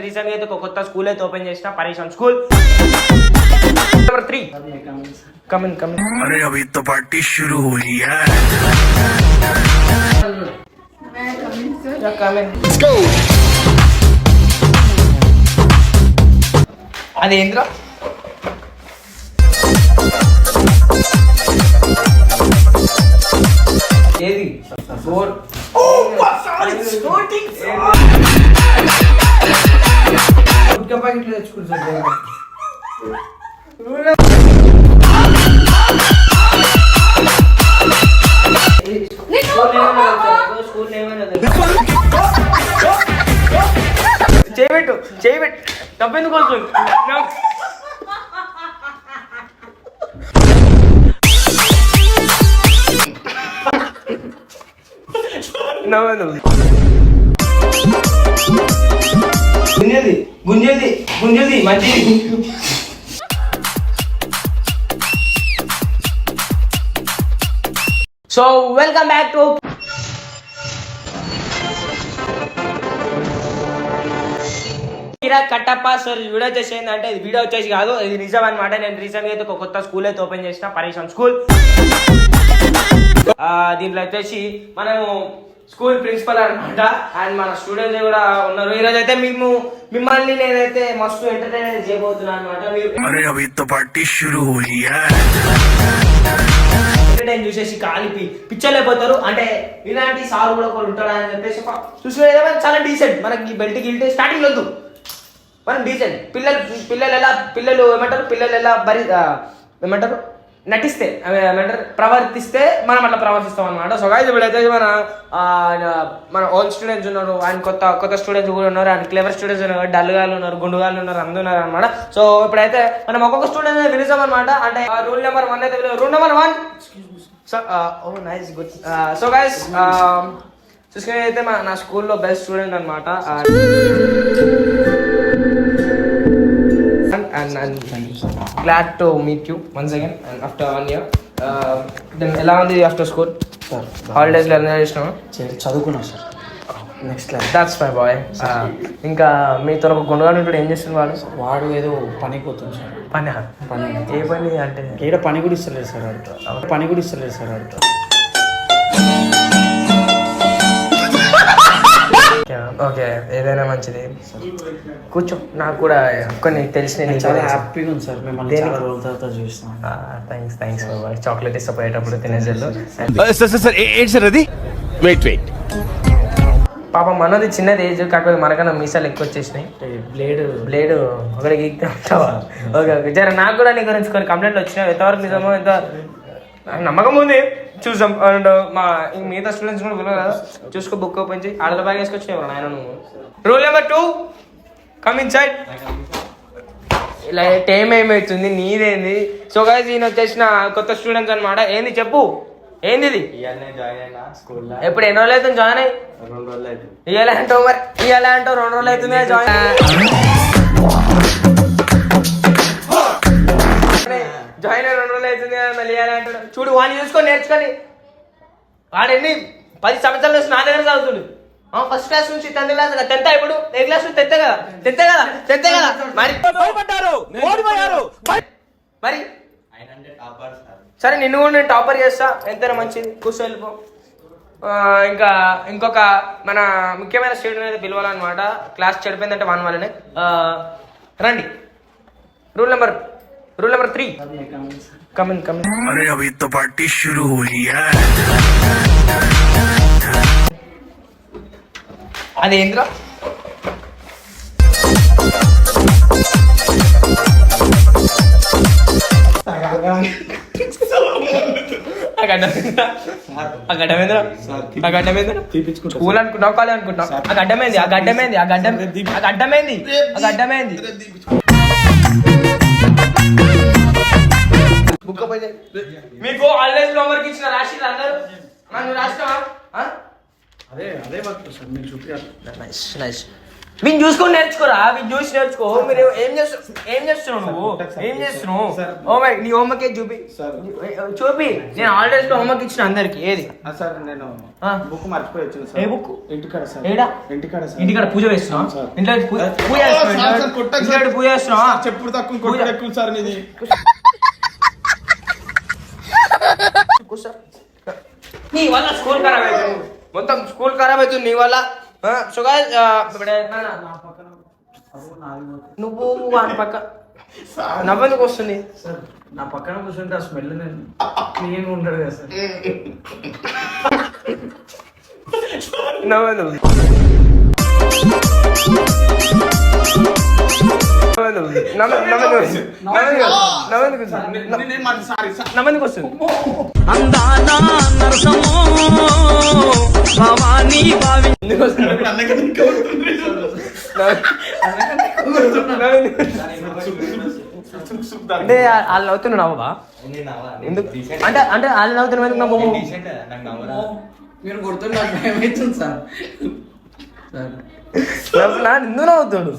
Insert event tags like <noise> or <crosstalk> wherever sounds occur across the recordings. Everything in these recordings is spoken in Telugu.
రీసెంట్ అయితే ఒక కొత్త స్కూల్ అయితే ఓపెన్ చేసిన పరేషన్ school. Number three come in come in అరే అభి తో పార్టీ షురూ హుయి అది ఏంద్రా? ఏది? Four oh what are starting గుట్కా ప్యాకెట్లు తెచ్చుకుంటా సార్ స్కూల్ చేయబెట్టు చేయబెట్టు తప్పెందుకు వస్తుంది నవ్వదు గుంజేది గుంజేది గుంజేది మంచిది so welcome back to Kattappa sir video వచ్చేసి ఏంటంటే ఇది వీడియో వచ్చేసి కాదు ఇది నిజం అనమాట నేను రీసెంట్గా అయితే ఒక కొత్త స్కూల్ అయితే ఓపెన్ చేసిన పరేషాన్ స్కూల్ దీంట్లో వచ్చేసి మనము స్కూల్ ప్రిన్సిపల్ అనమాట అండ్ మన స్టూడెంట్స్ కూడా ఉన్నారు. ఈరోజు అయితే మేము మిమ్మల్ని నేనైతే మస్తు ఎంటర్టైన్ చేయబోతున్నాను అనమాట ఎంటర్టైన్ చూసేసి కాలిపి పిచ్చలేకపోతారు. అంటే ఇలాంటి సార్ కూడా ఒకరు ఉంటాడు అని చెప్పేసి చూసినా చాలా డీసెంట్ మనకి బెల్ట్ గిల్ట్ స్టార్టింగ్ వద్దు మనం డీసెంట్ పిల్లలు పిల్లలు ఎలా పిల్లలు ఏమంటారు? పిల్లలు ఎలా బరి ఏమంటారు? నటిస్తే అవి ఏమంటారు ప్రవర్తిస్తే మనం అట్లా ప్రవర్తిస్తాం అనమాట సో గాయస్ ఇప్పుడైతే మన మన ఓన్ స్టూడెంట్స్ ఉన్నారు ఆయన కొత్త కొత్త స్టూడెంట్స్ కూడా ఉన్నారు అండ్ క్లెవర్ స్టూడెంట్స్ ఉన్నారు డల్ ఉన్నారు గుండుగాలు ఉన్నారు అందరూ ఉన్నారు అనమాట సో ఇప్పుడైతే మనం ఒక్కొక్క స్టూడెంట్ వినిసాం అనమాట అంటే రూల్ నెంబర్ వన్ అయితే rule number one so oh nice good so guys చూసుకుని అయితే మా నా స్కూల్లో బెస్ట్ స్టూడెంట్ అనమాట and and glad to meet you once again and after one year then ఎలా ఉంది ఆఫ్టర్ స్కూల్ సార్ హాలిడేస్లో ఎంజాయ్ చేసినావా? చదువుకున్నా sir next that's my boy ఇంకా మీతో ఒక గుండగాడు ఇప్పుడు ఏం చేస్తుంది వాడు? వాడు ఏదో పని పోతుంది సార్ పని పని. ఏ పని అంటే? ఏడ పని కూడా ఇస్తలేదు సార్ ఆడితో పని కూడా ఇస్తలేదు సార్ ఆడితో ఓకే ఏదైనా మంచిది. కూర్చో నాకు కూడా కొన్ని తెలిసిన చాలా హ్యాపీగా ఉంది సార్ మిమ్మల్ని దేనికి? చాలా రోజుల తర్వాత చూస్తాం థ్యాంక్స్ థ్యాంక్స్ బాబాయ్ చాక్లెట్ ఇష్టపోయేటప్పుడు తినేసేళ్ళు సార్ సార్ సార్ ఏంటి సార్ అది? వెయిట్ వెయిట్ పాప మనది చిన్నది ఏజ్ కాకపోతే మనకన్నా మీసాలు ఎక్కువ వచ్చేసినాయి. బ్లేడ్ బ్లేడ్ ఒకటి <laughs> ఓకే ఓకే. జర నాకు కూడా నీ గురించి కొన్ని కంప్లైంట్లు వచ్చినాయి? ఎంతవరకు నిజమో ఎంత నమ్మకం ఉంది. చూసాం అండ్ మా మిగతా స్టూడెంట్స్ కూడా పిలవాలి కదా. చూసుకో బుక్ ఓపెన్ చేసి ఆడల బ్యాగ్ వేసుకొచ్చినావు నాయన నువ్వు. Rule number two come inside ఇలా టైం ఏమవుతుంది నీదేంది? సో గైస్ ఈయన వచ్చేసిన కొత్త స్టూడెంట్స్ అన్నమాట. ఏంది చెప్పు. ఏంది ఇది? ఎప్పుడు ఎన్ని రోజులు అవుతుంది జాయిన్ అయ్యి? రెండు రోజులు అయితే ఇవాళ అంటావు మరి. ఇవాళ అంటావు. రెండు రోజులు అవుతుంది జాయిన్ అవుతుంది కదా, మళ్ళీ ఇవాళ అంటాడు. చూడు వాడిని చూసుకొని నేర్చుకొని వాడు ఎన్ని పది సంవత్సరాల నుంచి నా దగ్గర చదువుతుండు ఫస్ట్ క్లాస్ నుంచి టెన్త్ క్లాస్ టెన్త్ ఇప్పుడు? ఏ క్లాస్ నుంచి? టెన్త్ కదా? టెన్త్ కదా? టెన్త్ కదా? మరి? మరి? సరే. నిన్ను కూడా నేను టాపర్ చేస్తా. ఎంతైనా మంచిది. కూర్చో వెళ్ళిపో ఇంకా ఇంకొక మన ముఖ్యమైన స్టూడెంట్ అయితే పిలవాలన్నమాట. క్లాస్ చెడిపోయిందంటే వన్ వాళ్ళని ఆ, రండి. Rule number rule number three come in come in अरे अभी तो पार्टी शुरू हुई है అది ఏంద్రా ఆ గడ్డమేంద్రా ఆ గడ్డమేంద్రా ఆ గడ్డమేంద్రా తీపించుకుంటా స్కూల్ అనుకుంటున్నావు కాలేజ్ అనుకుంటున్నావు ఆ గడ్డమేంది ఆ గడ్డమేంది ఆ గడ్డం ఆ గడ్డమేంది ఆ గడ్డమేంది బుక్ మీకు హాలిడేస్ హోంవర్క్ ఇచ్చిన రాసి అందరూ? మనం రాసినావా? అదే అదే వర్క్ సార్ మీకు చూపించాలి నైస్ నైస్ వీళ్ళు చూసుకొని నేర్చుకోరా? వీళ్ళు చూసి నేర్చుకో. మీరు ఏం చేస్తున్నావు ఏం చేస్తున్నావు నువ్వు? ఏం చేస్తున్నావు? ఓ మై నీ హోంవర్క్ చూపి? చూపి. నేను లో హోంవర్క్ ఇచ్చిన అందరికి. ఏది? ఆ, సార్ నేను ఆ. బుక్ మర్చిపోయి వచ్చిన ఏ సార్ బుక్? ఇంటికాడ సార్. ఏడా? ఇంటికాడ సార్. ఇంటికాడ పూజ చేస్తున్నావు? సార్. ఇంట్లో పూజ పూజ చేస్తున్నావా? చెప్పుడు తక్కువ కొట్టుడు ఎక్కువ సార్ నీది. కూర్చో. నీ వల్ల స్కూల్ ఖరాబ్ అవుతుంది. మొత్తం స్కూల్ ఖరాబ్ అవుతుంది నీ వల్ల. సో నువ్వు వాడి పక్క. నవ్వెందుకు వస్తుంది? సార్ నా పక్కన కూర్చుంటే ఆ స్మెల్ నేను క్లీన్ ఉంటాడు కదా సార్. నవ్వెందుకు అంటే వాళ్ళు నవ్వుతున్న నవ్వా ఎందుకు? అంటే అంటే వాళ్ళు నవ్వుతున్న మీరు గుర్తున్నారు సార్. సార్. ఎందుకు నవ్వుతాడు.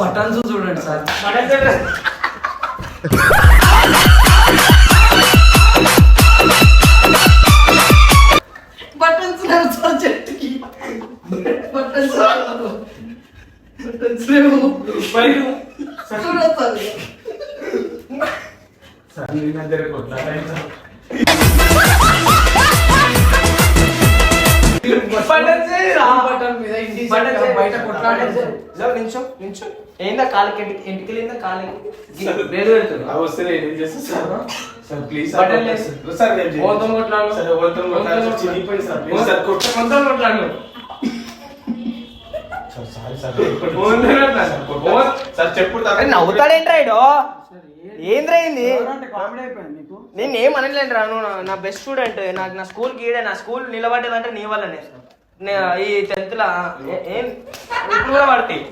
బటన్స్ చూడండి సార్. బటన్స్ సార్ చెట్టుకి. బటన్స్ బటన్స్ చూడండి సార్. సార్ నీ దగ్గర ఏందా కాలికి ఎంటికి లేదా కాలికి వేలు పెడుతున్నా ఆ వస్తే నేను ఏం చేస్తా సార్ సార్ ప్లీజ్ బటన్ లేదు. సార్ నేను. ఓతో కొట్లాడు. సార్ ఓతో కొట్లాడు. చిరిగిపోయింది సార్ ప్లీజ్ సార్ కొట్ట కొట్లాడు సార్ సారీ సార్. ఓన్ కొట్లాడు. సార్ కొట్ట- సార్. చెప్పుడు అరే నవ్వుతాడేంట్రా ఇడో ఏంద్రా అయింది కామెడీ అయిపోయింది నీకు? నేను ఏం అనలేను రా నువ్వు నా- బెస్ట్ స్టూడెంట్ నాకు నా స్కూల్ గీడే నా స్కూల్ నిలబడ్డదంటే నీ వల్లనే. ఈ టెన్త్ లా ఏ- ఇప్పుడు కూడా పడతాయి.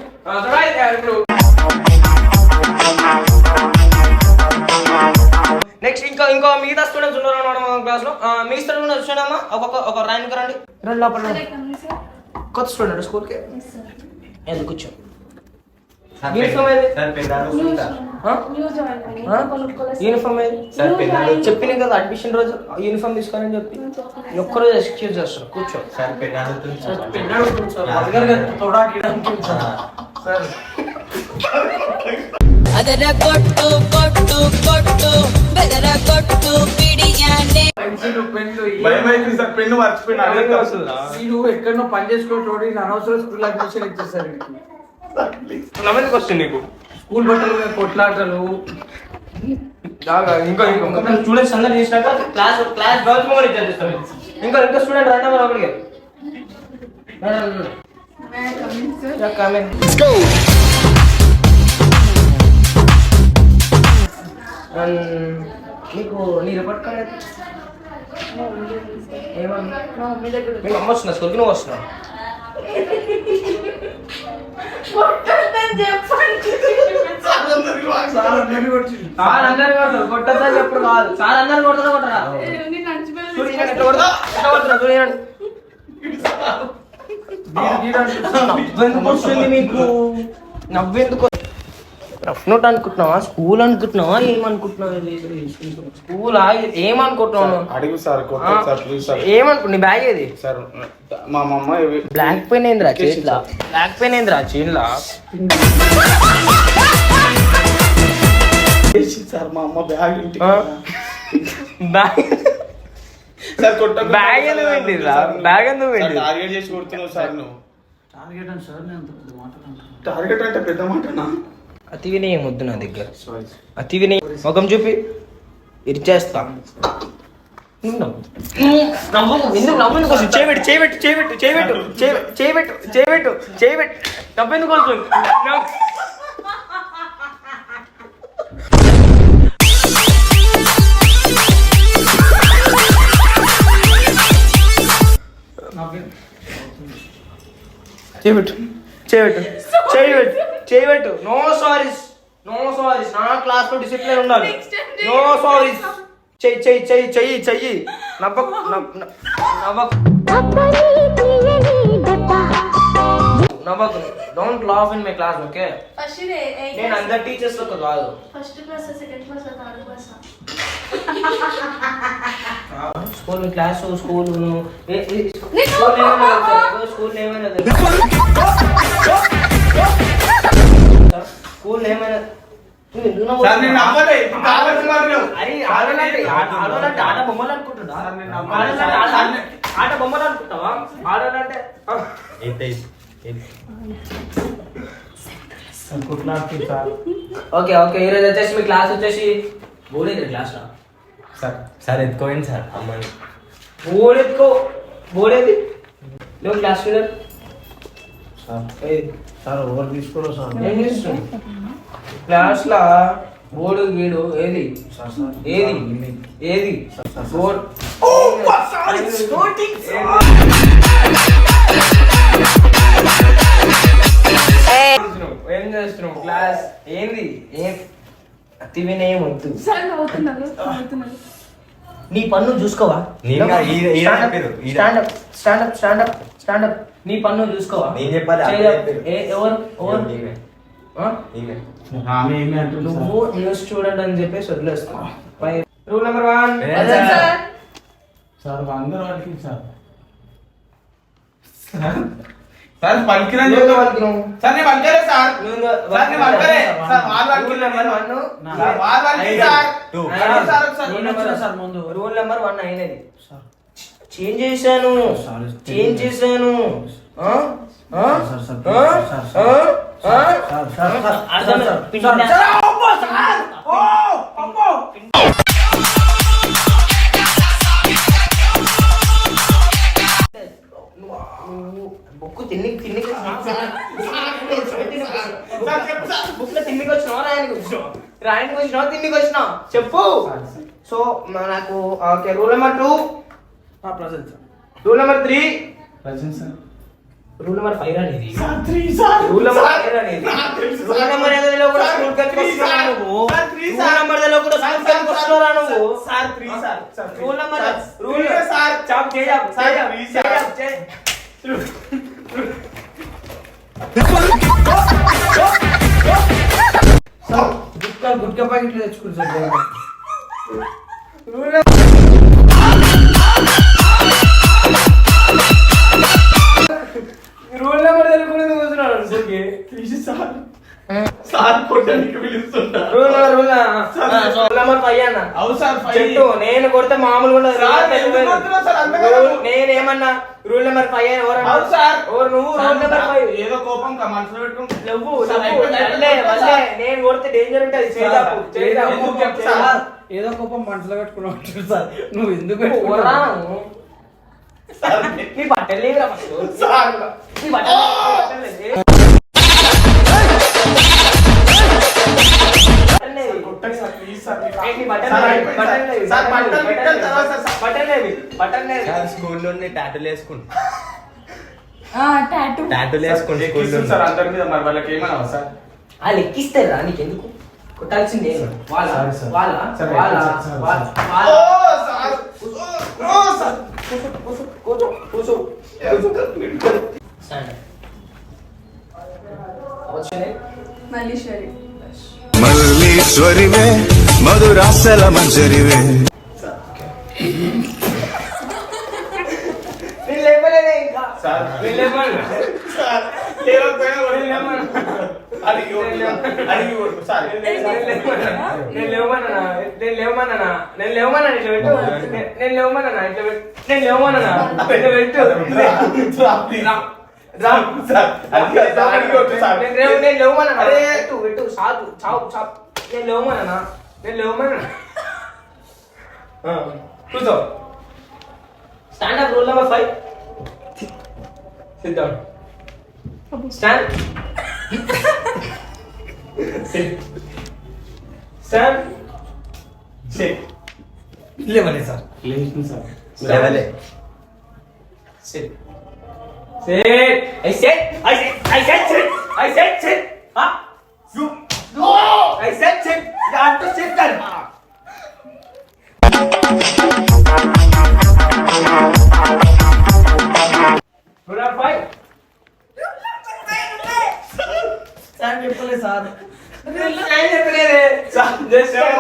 నెక్స్ట్ ఇంకా ఇంకో మిగతా స్టూడెంట్స్ ఉన్నారు అన్నమాట మా క్లాస్లో? మిగతా స్టూడెంట్ వచ్చాడమ్మా ఒక్కొక్క ఒక ర్యాంక్ రండి. రండి లోపల రండి. కొత్త స్టూడెంట్ స్కూల్కి వెళ్ళి కూర్చో యూనిఫామ్ చెప్పిన కదా అడ్మిషన్ రోజు యూనిఫామ్ తీసుకోవాలని చెప్పి. ఒక్కరోజు ఎక్స్క్యూజ్ చేస్తారు కూర్చో. పెన్ను మర్చిపోయినా వీడు ఎక్కడో పని చేసుకోవటోడి అనవసరం స్కూల్ అడ్మిషన్ ఇచ్చేసారు వస్తుంది నీకు. స్కూల్ బట్టల మీద కొట్లాటలు. బాగా ఇంకా ఇంకా స్టూడెంట్స్ అందరు చేసినాక క్లాస్ క్లాస్ గర్ల్స్ కూడా ఇచ్చారు ఇస్తాం ఇంకా ఇంకా స్టూడెంట్ రండి మరి ఒకరికి నీకు నీ రిపోర్ట్ కార్డ్ ఏమన్నా? మీ అమ్మ వస్తున్నా స్కూల్కి నువ్వు వస్తున్నావు? సార్ అందరు కొడతారు కొట్టద్దని ఎప్పుడు కాదు సార్ అందరు కొడతారు నవ్వెందుకు రఫ్ నోట్ అనుకుంటున్నావా? స్కూల్ అనుకుంటున్నావా? ఏమనుకుంటున్నావా స్కూల్ ఏమనుకుంటున్నావు? అడుగు సార్ కొట్ట సార్ ప్లీజ్ సార్. ఏమనుకు నీ బ్యాగ్ ఏది? సార్ మా మమ్మ బ్లాక్ పెన్ ఏందిరా చేతిలా? బ్లాక్ పెన్ ఏందిరా చేతిలా? సార్ మా అమ్మ బ్యాగ్? బ్యాగ్ సార్ కొట్ట బ్యాగ్ ఎందుకు? బ్యాగ్ ఎందుకు? టార్గెట్ చేసి కొడుతున్నావు సార్ నువ్వు. టార్గెట్ అని సార్ నేను అంత పెద్ద మాట్లాడుతున్నాను టార్గెట్ అంటే పెద్ద మాటనా? అతి వినయం వద్దు నా దగ్గర. అతి వినయం. ముఖం చూపి. ఇరిచేస్తా. ఎందుకు కోసం చేయబెట్టు చేయబెట్టు చేయబెట్టు చేయబెట్టు చేయబెట్టు చేయబెట్టు చేయబెట్టు చేయబెట్టు చేయబెట్టు చేయబెట్టు. నో సారీస్ నో సారీస్ నా క్లాస్లో డిసిప్లిన్ ఉండాలి. నో సారీస్ చెయ్యి చెయ్యి చెయ్యి చెయ్యి చెయ్యి. నవ్వకు నవ్వ- నవ్వ- నవ్వకు. నవ్వకు don't laugh in my class okay first నేను అందరు టీచర్స్లో కాదు. First class second class third class school class school school ఏమైనా? స్కూల్ ఏమైనా నువ్వు ఆడోలంటే ఆట బొమ్మలు అనుకుంటున్నా ఆట- బొమ్మలు అనుకుంటావా? ఆడోలంటే ఓకే ఓకే ఈరోజు వచ్చేసి మీ క్లాస్ వచ్చేసి బోర్డు క్లాస్ సార్ సార్ ఎత్తుకోండి సార్ ఎత్తుకో బోర్డు ఏది లేవు క్లాస్ లీడర్ సార్ ఓవర్ తీసుకోరు సార్? క్లాస్ లా బోర్డు గీడు ఏది? ఏది? ఏది? బోర్డు. ఏం చేస్తున్నావు? క్లాస్? ఏంది? ఏం? తివినేం వద్దు. సార్ నీ పన్ను చూసుకోవా? Stand up stand up stand up stand up నీ పన్ను చూసుకోవా? ఎవరు నువ్వు న్యూస్ స్టూడెంట్ అని చెప్పేసి వదిలేస్తా. Rule number one sir? Sir. అందరూ సార్? సార్ పలికినా. సార్ నేను పలికలే సార్ సార్ నేను పలికలే సార్ వాళ్ళు రూల్ పలికిన నెంబర్ వన్ సార్ ముందు. రూల్ నెంబర్ వన్ అయినది సార్ చేంజ్ చేశాను సార్, చేంజ్ చేశాను ఆ? బుక్ తిన్ని తిన్ని బుక్లో తిన్నికి వచ్చినావా రాయనికి వచ్చినావా రాయనికి వచ్చినావా తిన్నికి వచ్చినావా చెప్పు. సో నాకు okay rule number two. Present sir. Rule number three. Present sir. Rule number five అనేది sir three sir. Rule number five అనేది రూల్ సార్. నెంబర్ ఏదో కూడా సార్, స్కూల్ సార్. నువ్వు. రూల్. నెంబర్ ఏదో కూడా సార్, స్కూల్ వస్తున్నారా నువ్వు. Sir, three sir. Rule number sir, rule sir. Chop చేయాలి సార్, చేయాలి. చేయాలి గుట్కా గుట్కా ప్యాకెట్లు తెచ్చుకుని సార్ రూల్ నెంబర్ తెలుగునే కూర్చున్నాడు స్కూల్కి తీసి సార్. సార్ కొట్టడానికి పిలుస్తుంటా నెంబర్ ఫైవ్ అన్న అవు సార్ ఫైవ్. చెట్టు నేను కొడితే మామూలుగా సార్, సార్? నేనేమన్నా రూల్ నెంబర్ ఫైవ్ అని ఎవరు అవును సార్. ఎవరు నువ్వు సార్, రూల్ నెంబర్ ఫైవ్ ఏదో కోపం మనసులో నువ్వు సార్. సార్. నేను కొడితే డేంజర్ ఉంటుంది చేదాపు సార్, చేదాపు? చేదాపు. ఏదో కోపం మనసులో పెట్టుకున్నావు సార్ నువ్వు ఎందుకు పెట్టుకున్నావు? నీ బట్టలు. సార్ నీ. బట్టలు స్కూల్లో టాటూలు వేసుకుంటా. టాటూ. టాటూలు వేసుకుంటా ఎక్కిస్తుంది సార్ అందరి మీద మరి వాళ్ళకి ఏమన్నా సార్? వాళ్ళు ఎక్కిస్తారా నీకు ఎందుకు కొట్టాల్సిందే వాళ్ళ. వాళ్ళ వాళ్ళ వాళ్ళ. కూర్చో మల్లీశ్వరి. మల్లీశ్వరివే మధురాసల మంజరివే. నేను లేవమన్నా నేను లేవమన్నా నేను లేవమన్నా ఇట్లా పెట్టు. నేను- నేను లేవమన్నా ఇట్లా పెట్టు. నేను లేవమన్నా ఇట్లా పెట్టు. నేను లేవ- నేను లేవమన్నా. పెట్టు పెట్టు సాగు చావు చావు నేను లేవమన్నా నేను లేవమన్నా ఆ, కూర్చో stand up rule number five sit down stand sit stand sit లేవలే sir లేచింది sir లెవెలే Sit. Sit. I said. I said. I said sit. I said sit. Huh? You. No. I said sit. You have to sit then. Sir చెప్పలేదు సార్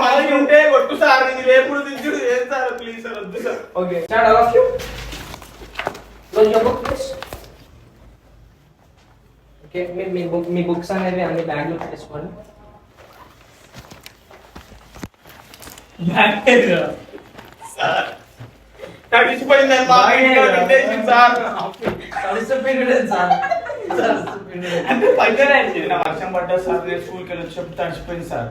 మళ్ళీ ఉంటే కొట్టు సార్ ఇది లేపుడు దించుడు ఏం సార్ ప్లీజ్ సార్ వద్దు sir okay start all of you close your book please okay మీ మీ బుక్ మీ బుక్స్ అనేవి అన్ని బ్యాగ్లో పెట్టేసుకోండి ఇంట్లో పెట్టేసింది సార్. అంటే పైన నిన్న వర్షం పడ్డా సార్ నేను స్కూల్కి వెళ్ళి వచ్చి తడిసిపోయింది సార్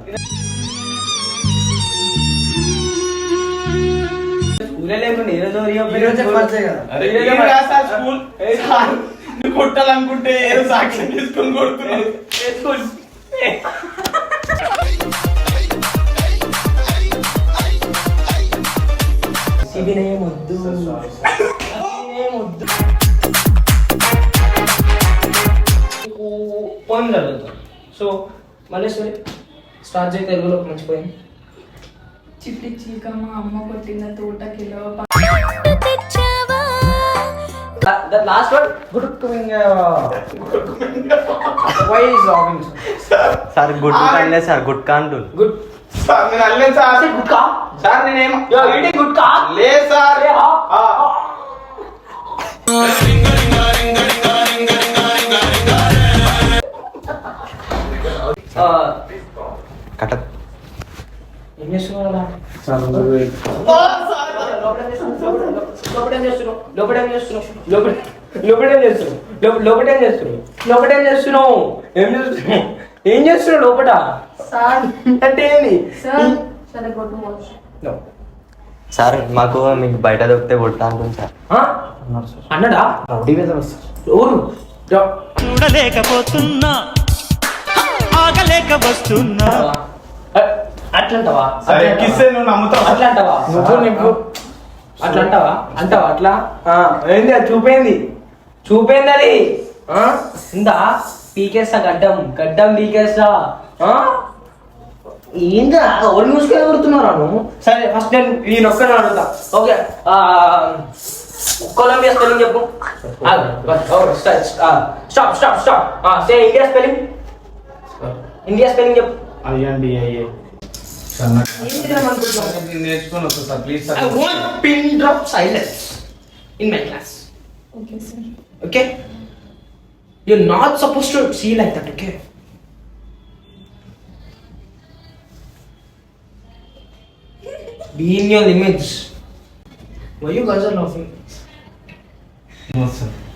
కొట్టాలనుకుంటే ఏదో సాక్ష్యం తీసుకొని కొడుతున్నావు సిబినే వద్దు వద్దు పోయిం చదువుతాం సో మల్లేశ్వరి స్టార్ట్ చేయి తెలుగులో మంచిపోయింది చిట్టి చీక మా అమ్మ కొట్టిన తోటకిలో that last one good coming why is sir good కాన్లే sir good కాంటు గుడ్ సార్ నేను అల్లేదు సార్. గుడ్ కా? సార్ నేనేం యో ఈటింగ్ గుడ్ కా? లేదు సార్. ఆ. కట ఏం చేస్తున్నావు సార్ లోపటేం చేస్తున్నావు? లోపటేం చేస్తున్నావు? లోపటేం చేస్తున్నావు? లోప- లోపటేం చేస్తున్నావు? లోపటేం చేస్తున్నావు? ఏం చేస్తున్నావు? ఏం చేస్తున్నావు లోపట? సార్. అంటే ఏంది? సార్ కొట్టు మాకు మీకు బయట దొరికితే కొడతా అంటుంది సార్? అన్నడా? రౌడీ మీద చూడలేకపోతున్నా. ఆగలేక వస్తున్నా అట్లంటావా? నువ్వు నమ్ముతావు? అట్లా అంటావా నువ్వు నువ్వు అట్లా అంటావా అంటావా? అట్లా? ఆ, ఏంది అది? చూపేంది. చూపేంది అది? ఆ? ఇందా పీకేస్తా గడ్డం. గడ్డం పీకేస్తా? ఏందా ఎవరు మూసుకొని కొడుతున్నారా నువ్వు? సరే ఫస్ట్ నేను ఈ నొక్కని అడుగుతా. ఓకే. కొలంబియా స్పెల్లింగ్ చెప్పు. Stop stop stop. Say India spelling. India spelling చెప్పు. అయ్యండి అయ్యే నేను నేర్చుకొని వస్తా please sir. Pin drop silence in my class. Okay sir Okay? You're not supposed to see like that, okay? Be in your limits. Why you guys are laughing? Sir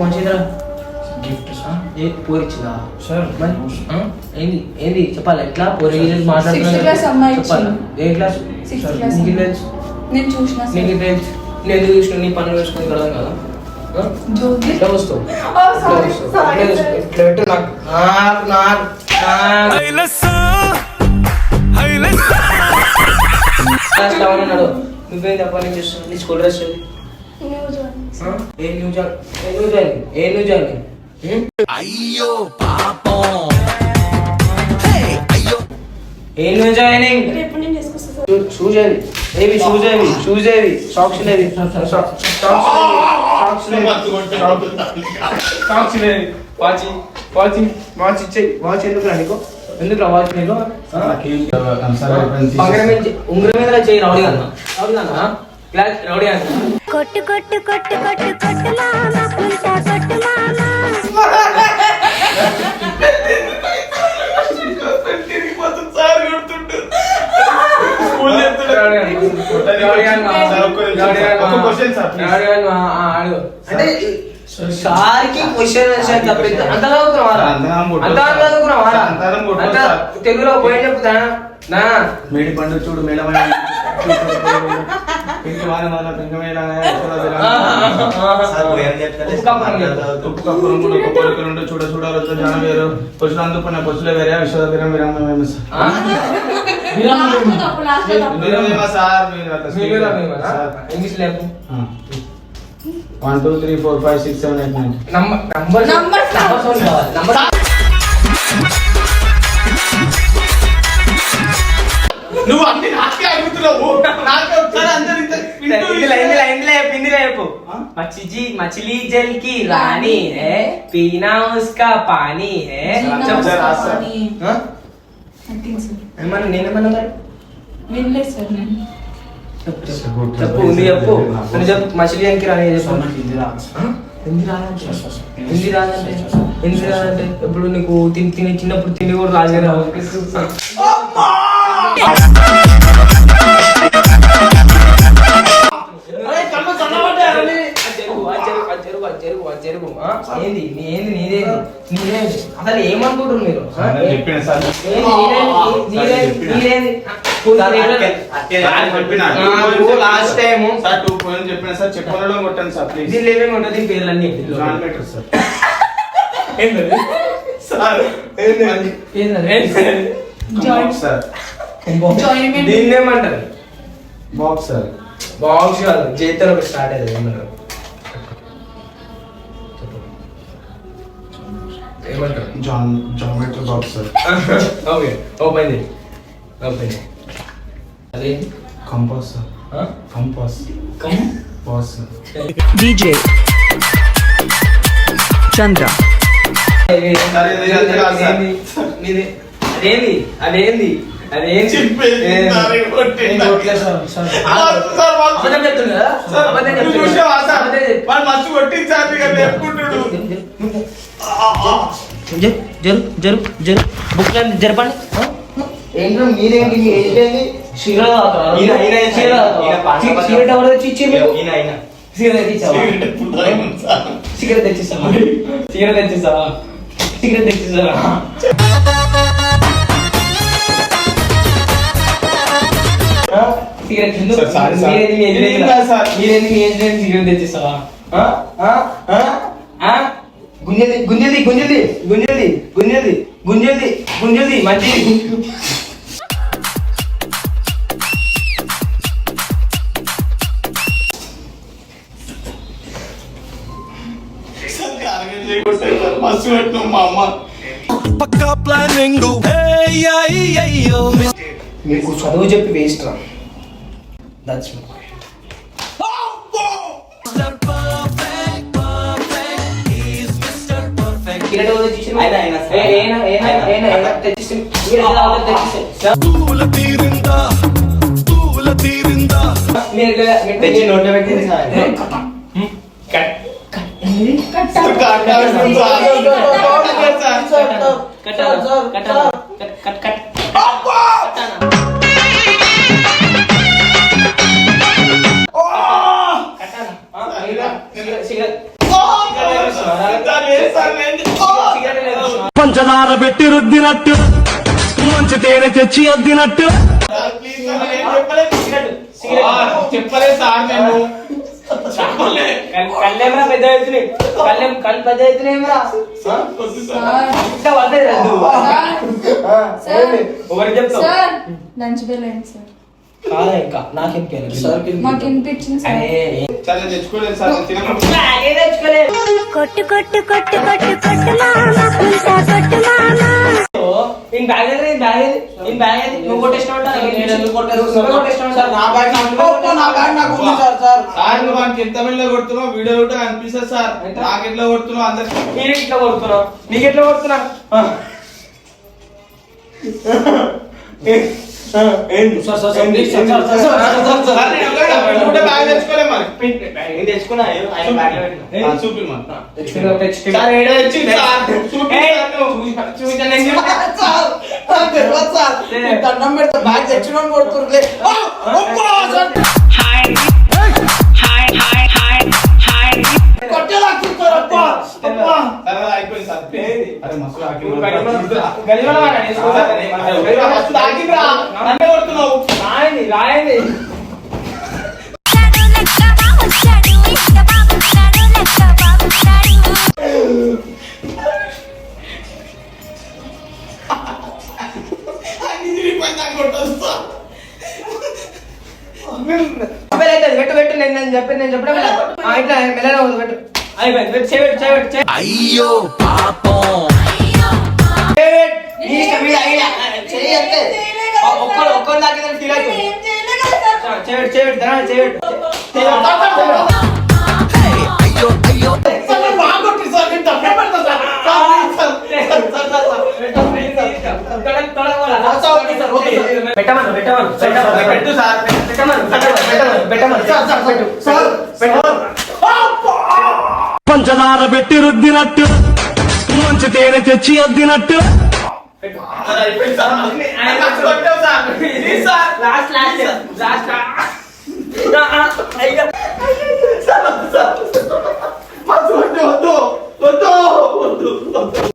కొంచెం గిఫ్ట్ ఏ పోరు ఇచ్చిందా? సార్? ఏంది ఏంది చెప్పాలి? ఎట్లా? పోరు అమ్మాయి చెప్పాలి? ఏ క్లాస్ సార్, నీకు. తెలుసు? నేను చూసిన నీకు సార్ తెలుసు? నేను ఎందుకు చూసిన? నీ పనులు వేసుకుని కదా? ఎట్లా వస్తావు? సారీ? సారీ సార్ పెట్టు? నాకు నువ్వేం తప్ప నేను చేస్తున్నావు? నీ స్కూల్ డ్రెస్? ఏ న్యూ జాయిన్ ఏ న్యూ జాయిన్ ఏ న్యూ జాయిన్ ఏ? న్యూ జాయినింగ్ రేపు నేను తీసుకొస్తా సార్. షూజ్ ఏవి ఏవి సాక్స్ ఏవి సాక్స్ సాక్స్ లేవి. వాచ్ వాచ్ వాచ్ ఇచ్చేయి వాచ్ ఎందుకు రా నీకు? ఎందుకు రా వాచ్ నీకు? ఉంగరం మీద చే- ఉంగరం మీద చేయి రౌడీ అన్న రౌడీ అన్న క్లాస్ రౌడీ కొట్టు కొట్టు కొట్టు కొట్టు కొట్టు మామ పుల్టా కొట్టు మామ. అంటే సార్కి క్వశ్చన్ తప్పింది. చదువుకున్నావారా. చదువుకున్నావారా అంత. తెలుగులో పోయి చెప్తా. నా? మేడి పండు చూడు మేడమైన పింక్ వాన వాన పింక్ మేళ సార్ ఏం చెప్తారు. ఉప్పు కప్పరం చెప్తారు. ఉప్పు కప్పురం కూడా ఒక కోరికలు ఉంటే చూడ చూడ రొద్దు జ్ఞానం వేరు పశులు అందుకున్న పశులే వేరే విశ్వ వీరం విరామ ఆ? Last లో తప్పు, last లో తప్పు. మీరేమో సార్. ఇంగ్లీష్ లేపు one two three four five six seven eight nine. Number number Number number నువ్వు అన్ని నాకే అడుగుతున్నావు. నాకే ఒకసారి అందరు ఇంత ఇందులో ఇందులో మచిలీ జల్కి రాణి హే రాదంటే? హిందీ నీకు తిని తిని చిన్నప్పుడు తిని కూడా రాజే రావు ఏంది? నీ ఏంది? అసలు ఏమనుకుంటారు మీరు? లాస్ట్ టైం సార్ టూ పోయిన చెప్పిన సార్ చెప్పడం కొట్టండి సార్ ప్లీజ్. దీనిలో ఏమేమి ఉంటుంది దీని పేర్లన్నీ. జాన్ బెటర్ సార్. ఏంటది? సార్ ఏంటది? ఏంటది? Joint. సార్. Joint. దీన్ని ఏమంటారు బాక్స్ బాక్స్ కాదు చేతిలో ఒక స్టార్ట్ అయ్యేది ఏమంటారు. ఏమంటారు John geometry box sir okay open చేయి ఓపెన్ అదేంటి compass? Compass sir DJ Chandra అదేంది అదేంది మస్తు జరు జరు జరు బుక్ జరపండి. ఏంటో మీరేంటి? మీ ఏంటి సిగరెట్ తాగుతారా? ఈయన, ఈయన, ఈయన, సిగరెట్ తాగుతారా? ఈయన పాన్ సి- పక్కన. సిగరెట్ ఎవరు తెచ్చి తెచ్చిస్తావా? తెచ్చిస్తావా తెచ్చిస్తావా? సిగరెట్ తెచ్చిస్తావా? సిగరెట్. మీరేంది మీ లేదు సిగరెట్ తెచ్చిస్తావా ఆ? ఆ? ఆ? ఆ? గుంజది గుంజది గుంజది గుంజది గుంజది గుంజది గుంజది మంచిది మా అమ్మ పక్కా ప్లానింగ్ మీకు చదువు చెప్పి వేస్ట్ రా దట్స్ ఆయన, ఆయన, సార్. తూల తీరిందా పంచదార పెట్టి రుద్దినట్టు మంచి తేనె తెచ్చి అద్దినట్టు చెప్పలే సార్ నేను చెప్పలే కళ్ళేమరా పెద్ద అవుతున్నాయి కళ్ళెం కళ్ళు పెద్ద అవుతున్నాయేమరా వద్దు సార్. చెప్తావు లంచ్ బెల్ అయింది కాదా ఇంకా నాకేం సార్ మాకు వినిపించింది సార్ సరే తెచ్చుకోలేదు సార్ తినకుండా కొట్టు కొట్టు కొట్టు కొట్టు కొట్టు మామ. పుల్టా కొట్టు మామ. నేను బ్యాగ్ నేను బ్యాగ్ నేను బ్యాగ్ నువ్వు కొట్టేసినావు నా బ్యాగ్ నా బ్యాగ్ నాకు ఉంది సార్ సార్. సార్ నువ్వు వానికి ఎంత వెళ్ళ కొడుతున్నావు? వీడియో కూడా అనిపిస్తుంది సార్? నాకు ఎట్లా కొడుతున్నావు? అందరికి నేను ఇట్లా కొడుతున్నావు? నీకు ఎట్లా కొడుతున్నా? <laughs> సార్, నేను ఎవరైనా వీళ్ళు కూడా బ్యాగ్ తెచ్చుకోలే మరి నేను తెచ్చుకున్నా ఆయన బ్యాగ్ లో పెట్టిన ఏ, చూపి మరి సార్ ఏడ తెచ్చింది సార్ చూపి సార్ నువ్వు. దండం పెడతా బ్యాగ్ తెచ్చిన కొడుతుర్లే కొట్టేలా చూస్తారు అబ్బా రాయండి రాయండి. నడు లెక్క బాబుస్తాడు ఇష్ట అయితే పెట్టు పెట్టు నేను నేను చెప్పి అయ్యో పాపం. ఒక్కరు ఒక్కరు దాకా ఫీల్ అవుతుంది చేయబెట్టు చేయబెట్టు పెట్టమను పెట్టమను. పెట్టు సార్. పెట్టమను పెట్టమను పెట్టమను సార్ సార్ పెట్టు సార్ పెట్టు పంచదార పెట్టి రుద్దినట్టు. మంచి తేనె తెచ్చి అద్దినట్టు. వద్దు వద్దు వద్దు వద్దు.